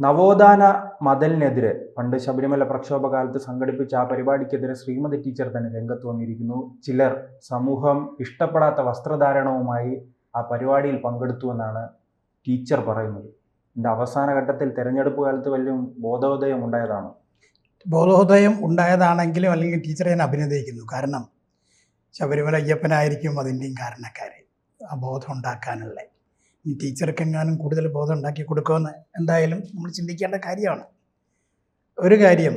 നവോത്ഥാന മതലിനെതിരെ പണ്ട് ശബരിമല പ്രക്ഷോഭ കാലത്ത് സംഘടിപ്പിച്ച ആ പരിപാടിക്കെതിരെ ശ്രീമതി ടീച്ചർ തന്നെ രംഗത്ത് വന്നിരിക്കുന്നു. ചിലർ സമൂഹം ഇഷ്ടപ്പെടാത്ത വസ്ത്രധാരണവുമായി ആ പരിപാടിയിൽ പങ്കെടുത്തു എന്നാണ് ടീച്ചർ പറയുന്നത്. ഇതിന്റെ അവസാന ഘട്ടത്തിൽ തെരഞ്ഞെടുപ്പ് കാലത്ത് വലിയ ബോധോദയം ഉണ്ടായതാണ്? ബോധോദയം ഉണ്ടായതാണെങ്കിലും അല്ലെങ്കിൽ ടീച്ചറെ ഞാൻ അഭിനന്ദിക്കുന്നു. കാരണം ശബരിമല അയ്യപ്പനായിരിക്കും അതിന്റെയും കാരണക്കാർ ആ ബോധം ഉണ്ടാക്കാനുള്ള ഈ ടീച്ചർക്കെങ്ങാനും കൂടുതൽ ബോധം ഉണ്ടാക്കി കൊടുക്കുമെന്ന് എന്തായാലും നമ്മൾ ചിന്തിക്കേണ്ട കാര്യമാണ്. ഒരു കാര്യം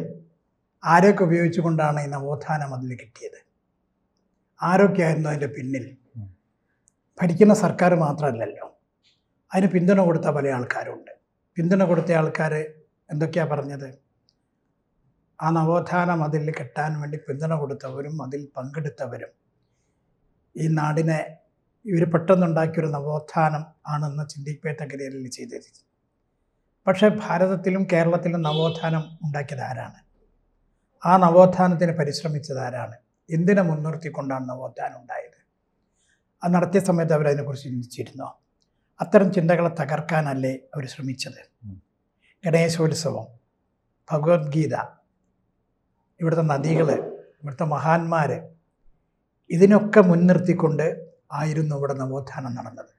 ആരൊക്കെ ഉപയോഗിച്ചുകൊണ്ടാണ് ഈ നവോത്ഥാനം അതിൽ കിട്ടിയത്? ആരൊക്കെയായിരുന്നു അതിന്റെ പിന്നിൽ? ഭരിക്കുന്ന സർക്കാർ മാത്രമല്ലല്ലോ. അതിന് പിന്തുണ കൊടുത്ത പല ആൾക്കാരുണ്ട്. പിന്തുണ കൊടുത്ത ആൾക്കാർ എന്തൊക്കെയാണ് പറഞ്ഞത്? ആ നവോത്ഥാന മതിൽ കെട്ടാൻ വേണ്ടി പിന്തുണ കൊടുത്തവരും അതിൽ പങ്കെടുത്തവരും ഈ നാടിനെ ഇവർ പെട്ടെന്നുണ്ടാക്കിയൊരു നവോത്ഥാനം ആണെന്ന് ചിന്തിക്കത്തക്ക രീതിയിൽ ചെയ്തിരുന്നത് പക്ഷേ ഭാരതത്തിലും കേരളത്തിലും നവോത്ഥാനം ഉണ്ടാക്കിയത് ആരാണ്? ആ നവോത്ഥാനത്തിന് പരിശ്രമിച്ചത് ആരാണ്? എന്തിനെ മുൻനിർത്തിക്കൊണ്ടാണ് നവോത്ഥാനം ഉണ്ടായത്? അത് നടത്തിയ സമയത്ത് അവരതിനെക്കുറിച്ച് ചിന്തിച്ചിരുന്നോ? അത്തരം ചിന്തകളെ തകർക്കാനല്ലേ അവർ ശ്രമിച്ചത്? ഗണേശോത്സവം ഭഗവത്ഗീത ഇവിടുത്തെ നദികൾ ഇവിടുത്തെ മഹാന്മാർ ഇതിനൊക്കെ മുൻനിർത്തിക്കൊണ്ട് ആയിരുന്നു ഇവിടെ നവോത്ഥാനം നടന്നത്.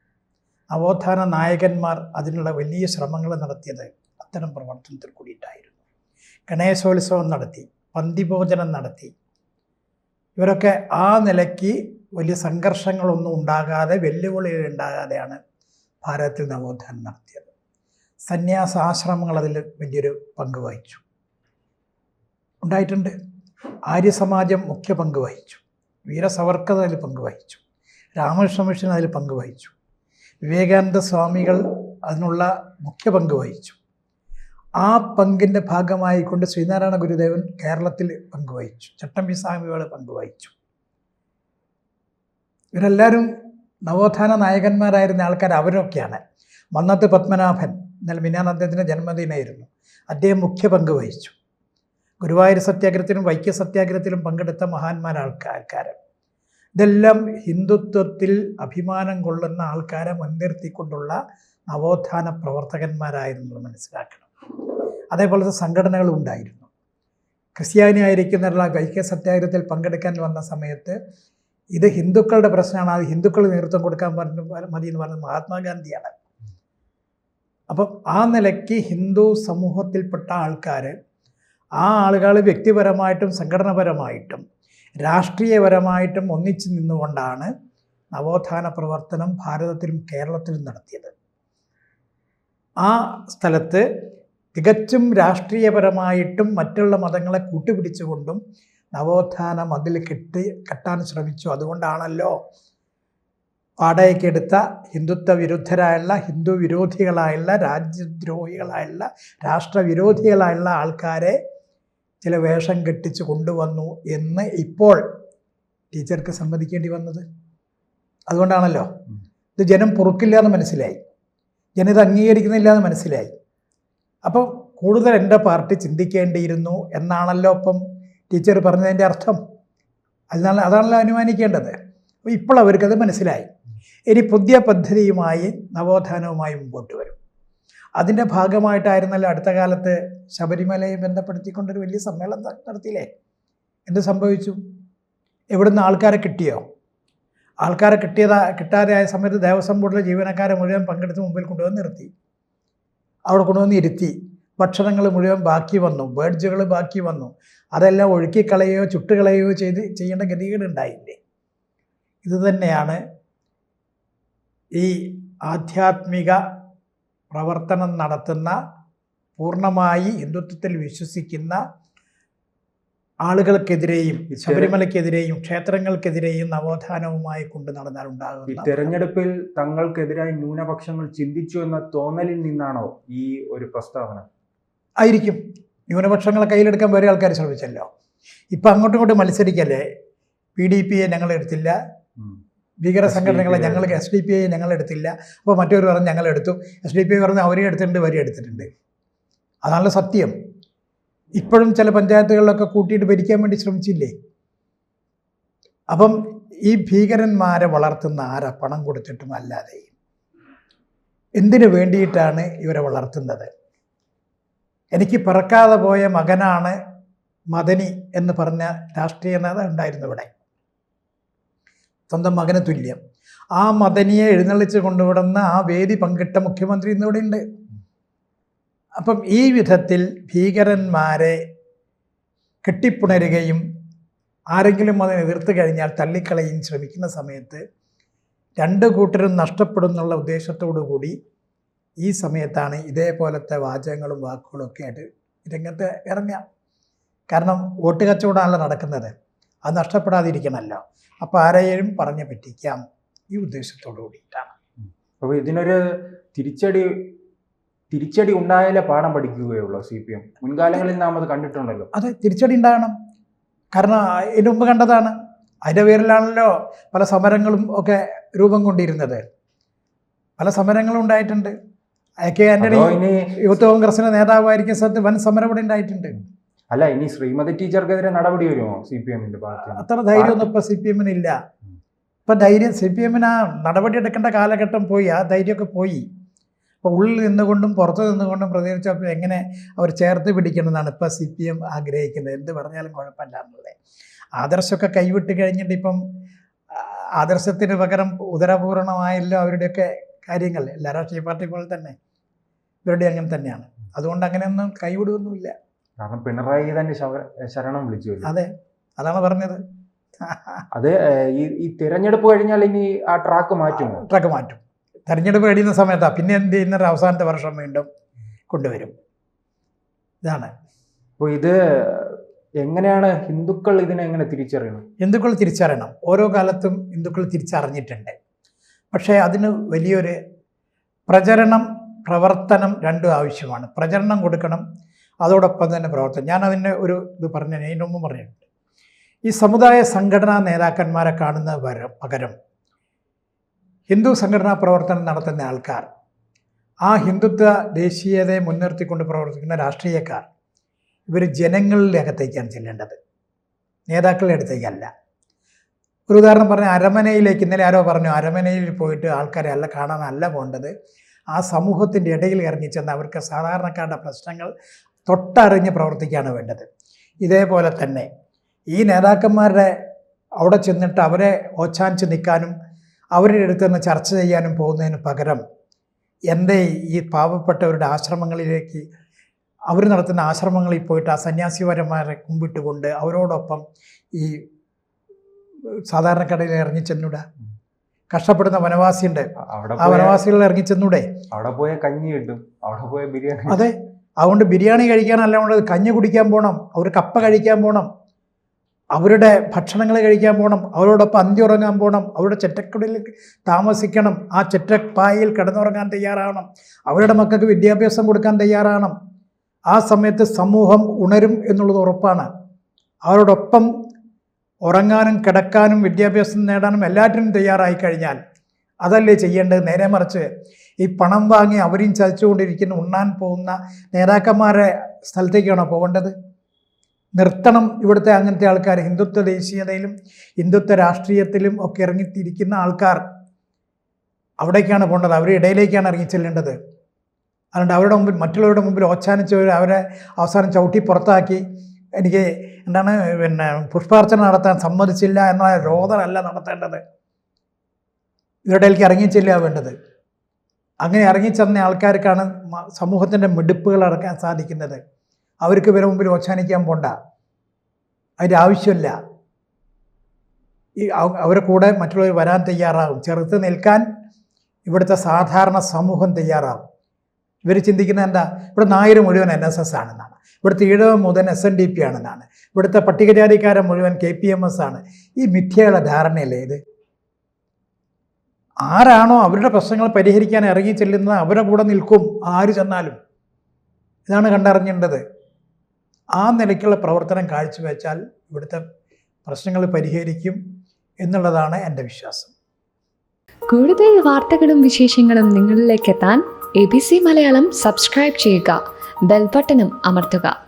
നവോത്ഥാന നായകന്മാർ അതിനുള്ള വലിയ ശ്രമങ്ങൾ നടത്തിയത് അത്തരം പ്രവർത്തനത്തിൽ കൂടിയിട്ടായിരുന്നു. ഗണേശോത്സവം നടത്തി പന്തിഭോജനം നടത്തി. ഇവരൊക്കെ ആ നിലയ്ക്ക് വലിയ സംഘർഷങ്ങളൊന്നും ഉണ്ടാകാതെ വെല്ലുവിളികൾ ഉണ്ടാകാതെയാണ് ഭാരതത്തിൽ നവോത്ഥാനം നടത്തിയത്. സന്യാസാശ്രമങ്ങൾ അതിൽ വലിയൊരു പങ്ക് വഹിച്ചു. ഉണ്ടായിട്ടുണ്ട്. ആര്യസമാജം മുഖ്യ പങ്ക് വഹിച്ചു. വീരസവർക്കർ അതിൽ പങ്ക് വഹിച്ചു. രാമകൃഷ്ണ മിഷൻ അതിൽ പങ്ക് വഹിച്ചു. വിവേകാനന്ദ സ്വാമികൾ അതിനുള്ള മുഖ്യ പങ്ക് വഹിച്ചു. ആ പങ്കിന്റെ ഭാഗമായിക്കൊണ്ട് ശ്രീനാരായണ ഗുരുദേവൻ കേരളത്തിൽ പങ്കുവഹിച്ചു ചട്ടമ്പി സ്വാമികൾ പങ്കുവഹിച്ചു ഇവരെല്ലാവരും നവോത്ഥാന നായകന്മാരായിരുന്ന ആൾക്കാർ അവരൊക്കെയാണ്. മന്നത്ത് പത്മനാഭൻ എന്നാൽ മിനാൻ അദ്ദേഹത്തിന്റെ ജന്മദിനമായിരുന്നു. അദ്ദേഹം മുഖ്യ പങ്ക് വഹിച്ചു. ഗുരുവായൂർ സത്യാഗ്രഹത്തിലും വൈക്യ സത്യാഗ്രഹത്തിലും പങ്കെടുത്ത മഹാന്മാർ ആൾക്കാർ ഇതെല്ലാം ഹിന്ദുത്വത്തിൽ അഭിമാനം കൊള്ളുന്ന ആൾക്കാരെ മുൻനിർത്തിക്കൊണ്ടുള്ള നവോത്ഥാന പ്രവർത്തകന്മാരായിരുന്നു മനസ്സിലാക്കണം. അതേപോലത്തെ സംഘടനകളും ഉണ്ടായിരുന്നു. ക്രിസ്ത്യാനി ആയിരിക്കുന്ന ഗൈക്യ സത്യാഗ്രഹത്തിൽ പങ്കെടുക്കാൻ വന്ന സമയത്ത് ഇത് ഹിന്ദുക്കളുടെ പ്രശ്നമാണ്. അത് ഹിന്ദുക്കൾ നേതൃത്വം കൊടുക്കാൻ പറഞ്ഞു മതി എന്ന് പറഞ്ഞത് മഹാത്മാഗാന്ധിയാണ്. അപ്പം ആ നിലയ്ക്ക് ഹിന്ദു സമൂഹത്തിൽപ്പെട്ട ആൾക്കാർ ആ ആളുകൾ വ്യക്തിപരമായിട്ടും സംഘടനാപരമായിട്ടും രാഷ്ട്രീയപരമായിട്ടും ഒന്നിച്ചു നിന്നുകൊണ്ടാണ് നവോത്ഥാന പ്രവർത്തനം ഭാരതത്തിലും കേരളത്തിലും നടത്തിയത്. ആ സ്ഥലത്ത് തികച്ചും രാഷ്ട്രീയപരമായിട്ടും മറ്റുള്ള മതങ്ങളെ കൂട്ടുപിടിച്ചുകൊണ്ടും നവോത്ഥാനം അതിൽ കെട്ടി കെട്ടാൻ ശ്രമിച്ചു. അതുകൊണ്ടാണല്ലോ വാടകയ്ക്കെടുത്ത ഹിന്ദുത്വ വിരുദ്ധരായുള്ള ഹിന്ദു വിരോധികളായുള്ള രാജ്യദ്രോഹികളായുള്ള രാഷ്ട്രവിരോധികളായുള്ള ആൾക്കാരെ ചില വേഷം കെട്ടിച്ച് കൊണ്ടുവന്നു എന്ന് ഇപ്പോൾ ടീച്ചർക്ക് സമ്മതിക്കേണ്ടി വന്നത്? അതുകൊണ്ടാണല്ലോ. ഇത് ജനം പൊറുക്കില്ല എന്ന് മനസ്സിലായി. ജനം ഇത് അംഗീകരിക്കുന്നില്ല എന്ന് മനസ്സിലായി. അപ്പം കൂടുതൽ എന്റെ പാർട്ടി ചിന്തിക്കേണ്ടിയിരുന്നു എന്നാണല്ലോ ഇപ്പം ടീച്ചർ പറഞ്ഞതിന്റെ അർത്ഥം. അതിനാൽ അതാണല്ലോ അനുമാനിക്കേണ്ടത്. അപ്പോൾ ഇപ്പോൾ അവർക്കത് മനസ്സിലായി. ഇനി പുതിയ പദ്ധതിയുമായി നവോത്ഥാനവുമായി മുമ്പോട്ട് വരും. അതിന്റെ ഭാഗമായിട്ടായിരുന്നല്ലോ അടുത്ത കാലത്ത് ശബരിമലയെ ബന്ധപ്പെടുത്തിക്കൊണ്ടൊരു വലിയ സമ്മേളനം നടത്തിയില്ലേ? എന്ത് സംഭവിച്ചു? എവിടുന്ന് ആൾക്കാരെ കിട്ടിയോ? ആൾക്കാരെ കിട്ടിയതാ ആയ സമയത്ത് ദേവസ്വം ബോർഡിലെ ജീവനക്കാരെ മുഴുവൻ പങ്കെടുത്ത് മുമ്പിൽ കൊണ്ടുവന്ന് നിർത്തി. അവിടെ കൊണ്ടുവന്ന് ഇരുത്തി. ഭക്ഷണങ്ങൾ മുഴുവൻ ബാക്കി വന്നു. ബേഡ്ജുകൾ ബാക്കി വന്നു. അതെല്ലാം ഒഴുക്കിക്കളയോ ചുട്ടുകളയോ ചെയ്ത് ചെയ്യേണ്ട ഗതികേടുണ്ടായില്ലേ? ഉണ്ടായില്ലേ ഇതുതന്നെയാണ് ഈ ആധ്യാത്മിക പ്രവർത്തനം നടത്തുന്ന പൂർണമായി ഹിന്ദുത്വത്തിൽ വിശ്വസിക്കുന്ന ആളുകൾക്കെതിരെയും ശബരിമലയ്ക്കെതിരെയും ക്ഷേത്രങ്ങൾക്കെതിരെയും നവോത്ഥാനവുമായി കൊണ്ട് നടന്നാൽ ഈ തെരഞ്ഞെടുപ്പിൽ തങ്ങൾക്കെതിരായി ന്യൂനപക്ഷങ്ങൾ ചിന്തിച്ചു എന്ന തോന്നലിൽ നിന്നാണോ ഈ ഒരു പ്രസ്താവന? ആയിരിക്കും. ന്യൂനപക്ഷങ്ങളെ കയ്യിലെടുക്കാൻ വേറെ ആൾക്കാർ ശ്രമിച്ചല്ലോ. ഇപ്പം അങ്ങോട്ടും ഇങ്ങോട്ടും മത്സരിക്കല്ലേ? പി ഡി പിയെ ഞങ്ങൾ എടുത്തില്ല. ഭീകര സംഘടനകളെ ഞങ്ങൾക്ക് ഞങ്ങൾ എസ് ഡി പി ഐ ഞങ്ങൾ എടുത്തില്ല അപ്പോൾ മറ്റൊരു പറഞ്ഞ് ഞങ്ങൾ എടുത്തു എസ് ഡി പി ഐ പറഞ്ഞ് അവരെയും എടുത്തിട്ടുണ്ട് വരെ എടുത്തിട്ടുണ്ട്. അതാണല്ലോ സത്യം. ഇപ്പോഴും ചില പഞ്ചായത്തുകളിലൊക്കെ കൂട്ടിയിട്ട് ഭരിക്കാൻ വേണ്ടി ശ്രമിച്ചില്ലേ? അപ്പം ഈ ഭീകരന്മാരെ വളർത്തുന്ന ആരാ? പണം കൊടുത്തിട്ടും അല്ലാതെ. എന്തിനു വേണ്ടിയിട്ടാണ് ഇവരെ വളർത്തുന്നത്? എനിക്ക് പിറക്കാതെ പോയ മകനാണ് മദനി എന്ന് പറഞ്ഞ രാഷ്ട്രീയ നേതാവ് ഉണ്ടായിരുന്നു ഇവിടെ. സ്വന്തം മകന് തുല്യം. ആ മദനിയെ എഴുന്നള്ളിച്ച് കൊണ്ടുവിടുന്ന ആ വേദി പങ്കിട്ട മുഖ്യമന്ത്രി ഇന്നിവിടെ ഉണ്ട് അപ്പം ഈ വിധത്തിൽ ഭീകരന്മാരെ കെട്ടിപ്പുണരുകയും ആരെങ്കിലും അതിനെ എതിർത്ത് കഴിഞ്ഞാൽ തള്ളിക്കളയും ശ്രമിക്കുന്ന സമയത്ത് രണ്ട് കൂട്ടരും നഷ്ടപ്പെടുന്നുള്ള ഉദ്ദേശത്തോടു കൂടി ഈ സമയത്താണ് ഇതേപോലത്തെ വാചകങ്ങളും വാക്കുകളും ഒക്കെ ആയിട്ട് രംഗത്ത് ഇറങ്ങുക. കാരണം വോട്ട് കച്ചവടമല്ല നടക്കുന്നത്. അത് നഷ്ടപ്പെടാതിരിക്കണമല്ലോ. അപ്പോൾ ആരെയും പറഞ്ഞു പറ്റിക്കാം. ഈ ഉദ്ദേശത്തോടു കൂടിയിട്ടാണ്. അപ്പോൾ ഇതിനൊരു തിരിച്ചടി തിരിച്ചടി ഉണ്ടായാലേ പാഠം പഠിക്കുകയുള്ളൂ സി പി എം മുൻകാലങ്ങളിൽ നാം അത് കണ്ടിട്ടുണ്ടല്ലോ. അതെ തിരിച്ചടി ഉണ്ടാകണം. കാരണം ഇതിനു മുമ്പ് കണ്ടതാണ്. അതിന്റെ പേരിലാണല്ലോ പല സമരങ്ങളും ഒക്കെ രൂപം കൊണ്ടിരുന്നത്. പല സമരങ്ങളും ഉണ്ടായിട്ടുണ്ട്. കെ ആന്റണി യൂത്ത് കോൺഗ്രസിന്റെ നേതാവായിരിക്കുന്ന സ്ഥലത്ത് വൻ സമരം ഇവിടെ ഉണ്ടായിട്ടുണ്ട്. അല്ല ഇനി ശ്രീമതി ടീച്ചർക്കെതിരെ നടപടി വരുമോ സി പി എമ്മിന്റെ ഭാഗത്ത് അത്ര ധൈര്യമൊന്നും ഇപ്പൊ സി പി എമ്മിന് ഇല്ല ഇപ്പൊ ധൈര്യം സി പി എമ്മിന് ആ നടപടി എടുക്കേണ്ട കാലഘട്ടം പോയി ആ ധൈര്യമൊക്കെ പോയി. ഇപ്പൊ ഉള്ളിൽ നിന്നുകൊണ്ടും പുറത്ത് നിന്നുകൊണ്ടും പ്രതികരിച്ച എങ്ങനെ അവർ ചേർത്ത് പിടിക്കണമെന്നാണ് ഇപ്പോൾ സി പി എം ആഗ്രഹിക്കുന്നത്. എന്ത് പറഞ്ഞാലും കുഴപ്പമില്ല എന്നുള്ളത്. ആദർശമൊക്കെ കൈവിട്ട് കഴിഞ്ഞിട്ട് ഇപ്പം ആദർശത്തിന് പകരം ഉദരപൂർണമായല്ലോ അവരുടെയൊക്കെ കാര്യങ്ങൾ. എല്ലാ രാഷ്ട്രീയ പാർട്ടി പോലെ തന്നെ. ഇവരുടെ അങ്ങനെ തന്നെയാണ്. അതുകൊണ്ട് അങ്ങനെയൊന്നും കൈവിടുകയൊന്നുമില്ല. കാരണം പിണറായി തന്നെ ശരണം വിളിച്ചു അതെ അതാണ് പറഞ്ഞത്. അത് ഈ തിരഞ്ഞെടുപ്പ് കഴിഞ്ഞാൽ ഇനി ആ ട്രാക്ക് മാറ്റുമോ? ട്രാക്ക് മാറ്റും. തെരഞ്ഞെടുപ്പ് കഴിയുന്ന സമയത്താണ് പിന്നെ എന്ത് ചെയ്യുന്ന അവസാനത്തെ വർഷം വീണ്ടും കൊണ്ടുവരും. ഇതാണ്. അപ്പോൾ ഇത് എങ്ങനെയാണ് ഹിന്ദുക്കൾ ഇതിനെ എങ്ങനെ തിരിച്ചറിയണം? ഹിന്ദുക്കൾ തിരിച്ചറിയണം. ഓരോ കാലത്തും ഹിന്ദുക്കൾ തിരിച്ചറിഞ്ഞിട്ടുണ്ട്. പക്ഷേ അതിന് വലിയൊരു പ്രചരണം പ്രവർത്തനം രണ്ടും ആവശ്യമാണ്. പ്രചരണം കൊടുക്കണം അതോടൊപ്പം തന്നെ പ്രവർത്തനം. ഞാൻ അതിന്റെ ഒരു ഇത് പറഞ്ഞു അതിന് മുമ്പ് പറഞ്ഞിട്ടുണ്ട് ഈ സമുദായ സംഘടനാ നേതാക്കന്മാരെ കാണുന്ന പകരം ഹിന്ദു സംഘടനാ പ്രവർത്തനം നടത്തുന്ന ആൾക്കാർ ആ ഹിന്ദുത്വ ദേശീയതയെ മുൻനിർത്തിക്കൊണ്ട് പ്രവർത്തിക്കുന്ന രാഷ്ട്രീയക്കാർ ഇവർ ജനങ്ങളിലേക്കത്തേക്കാണ് ചെല്ലേണ്ടത്. നേതാക്കളുടെ അടുത്തേക്കല്ല. ഒരു ഉദാഹരണം പറഞ്ഞ അരമനയിലേക്ക് ഇന്നലെ ആരോ പറഞ്ഞു അരമനയിൽ പോയിട്ട് ആൾക്കാരെ അല്ല കാണാനല്ല പോകേണ്ടത് ആ സമൂഹത്തിന്റെ ഇടയിൽ ഇറങ്ങിച്ചെന്ന് അവർക്ക് സാധാരണക്കാരുടെ പ്രശ്നങ്ങൾ തൊട്ടറിഞ്ഞ് പ്രവർത്തിക്കുകയാണ് വേണ്ടത്. ഇതേപോലെ തന്നെ ഈ നേതാക്കന്മാരുടെ അവിടെ ചെന്നിട്ട് അവരെ ഓച്ചാനിച്ച് നിൽക്കാനും അവരുടെ അടുത്ത് നിന്ന് ചർച്ച ചെയ്യാനും പോകുന്നതിന് പകരം എന്റെ ഈ പാവപ്പെട്ടവരുടെ ആശ്രമങ്ങളിലേക്ക് അവർ നടത്തുന്ന ആശ്രമങ്ങളിൽ പോയിട്ട് ആ സന്യാസിപരന്മാരെ കുമ്പിട്ടുകൊണ്ട് അവരോടൊപ്പം ഈ സാധാരണക്കടയിൽ ഇറങ്ങി ചെന്നൂടാ? കഷ്ടപ്പെടുന്ന വനവാസിയുണ്ട്. ആ വനവാസികളിൽ ഇറങ്ങി ചെന്നൂടെ? അവിടെ പോയ കഞ്ഞി കിട്ടും. അവിടെ പോയ ബിരിയാണി അതെ. അതുകൊണ്ട് ബിരിയാണി കഴിക്കാനല്ല വേണ്ടത് കഞ്ഞി കുടിക്കാൻ പോകണം അവർ കപ്പ കഴിക്കാൻ പോകണം അവരുടെ ഭക്ഷണങ്ങൾ കഴിക്കാൻ പോകണം അവരോടൊപ്പം അന്തി ഉറങ്ങാൻ പോകണം അവരുടെ ചെറ്റക്കുടിയിൽ താമസിക്കണം ആ ചെറ്റപ്പായയിൽ കിടന്നുറങ്ങാൻ തയ്യാറാവണം അവരുടെ മക്കൾക്ക് വിദ്യാഭ്യാസം കൊടുക്കാൻ തയ്യാറാവണം. ആ സമയത്ത് സമൂഹം ഉണരും എന്നുള്ളത് ഉറപ്പാണ്. അവരോടൊപ്പം ഉറങ്ങാനും കിടക്കാനും വിദ്യാഭ്യാസം നേടാനും എല്ലാറ്റിനും തയ്യാറായി കഴിഞ്ഞാൽ അതല്ലേ ചെയ്യേണ്ടത്? നേരെ മറിച്ച് ഈ പണം വാങ്ങി അവരെയും ചതിച്ചുകൊണ്ടിരിക്കുന്ന ഉണ്ണാൻ പോകുന്ന നേതാക്കന്മാരെ സ്ഥലത്തേക്കാണോ പോകേണ്ടത്? നിർത്തണം ഇവിടുത്തെ അങ്ങനത്തെ ആൾക്കാർ ഹിന്ദുത്വ ദേശീയതയിലും ഹിന്ദുത്വ രാഷ്ട്രീയത്തിലും ഒക്കെ ഇറങ്ങിത്തിരിക്കുന്ന ആൾക്കാർ അവിടേക്കാണ് പോകേണ്ടത്. അവരുടെ ഇടയിലേക്കാണ് ഇറങ്ങിച്ചെല്ലേണ്ടത് അതുകൊണ്ട് അവരുടെ മുമ്പിൽ മറ്റുള്ളവരുടെ മുമ്പിൽ ഓച്ചാനിച്ച് അവരെ അവസാനം ചവിട്ടി പുറത്താക്കി എനിക്ക് എന്താണ് പിന്നെ പുഷ്പാർച്ചന നടത്താൻ സമ്മതിച്ചില്ല എന്ന രോദനല്ല നടത്തേണ്ടത്. ഇവരുടെ ഇറങ്ങി ഇറങ്ങിച്ചെല്ലുക വേണ്ടത്? അങ്ങനെ ഇറങ്ങിച്ചെന്ന ആൾക്കാർക്കാണ് സമൂഹത്തിന്റെ മിടുപ്പുകൾ അടക്കാൻ സാധിക്കുന്നത്. അവർക്ക് ഇവരെ മുമ്പിൽ ഓച്ചാനിക്കാൻ പോണ്ട. അതിന്റെ ആവശ്യമില്ല. ഈ അവ- അവരെ കൂടെ മറ്റുള്ളവർ വരാൻ തയ്യാറാകും. ചെറുത്ത് നിൽക്കാൻ ഇവിടുത്തെ സാധാരണ സമൂഹം തയ്യാറാകും. ഇവർ ചിന്തിക്കുന്നത് എന്താ? ഇവിടെ നായർ മുഴുവൻ എൻ എസ് എസ് ആണെന്നാണ്. ഇവിടുത്തെ ഈഴവ മുതൽ എസ് എൻ ഡി പി ആണെന്നാണ്. ഇവിടുത്തെ പട്ടികജാതിക്കാരൻ മുഴുവൻ കെ പി എം എസ് ആണ്. ഈ മിഥ്യയുടെ ധാരണയല്ലേ ഇത്? ആരാണോ അവരുടെ പ്രശ്നങ്ങൾ പരിഹരിക്കാൻ ഇറങ്ങി ചെല്ലുന്നത് അവരുടെ കൂടെ നിൽക്കും ആര് ചെന്നാലും. ഇതാണ് കണ്ടറിഞ്ഞേണ്ടത്. ആ നിലയ്ക്കുള്ള പ്രവർത്തനം കാഴ്ചവെച്ചാൽ ഇവിടുത്തെ പ്രശ്നങ്ങൾ പരിഹരിക്കും എന്നുള്ളതാണ് എന്റെ വിശ്വാസം. കൂടുതൽ വാർത്തകളും വിശേഷങ്ങളും നിങ്ങളിലേക്ക് എത്താൻ A B C Malayalam subscribe ചെയ്യുക. ബെൽബട്ടനും അമർത്തുക.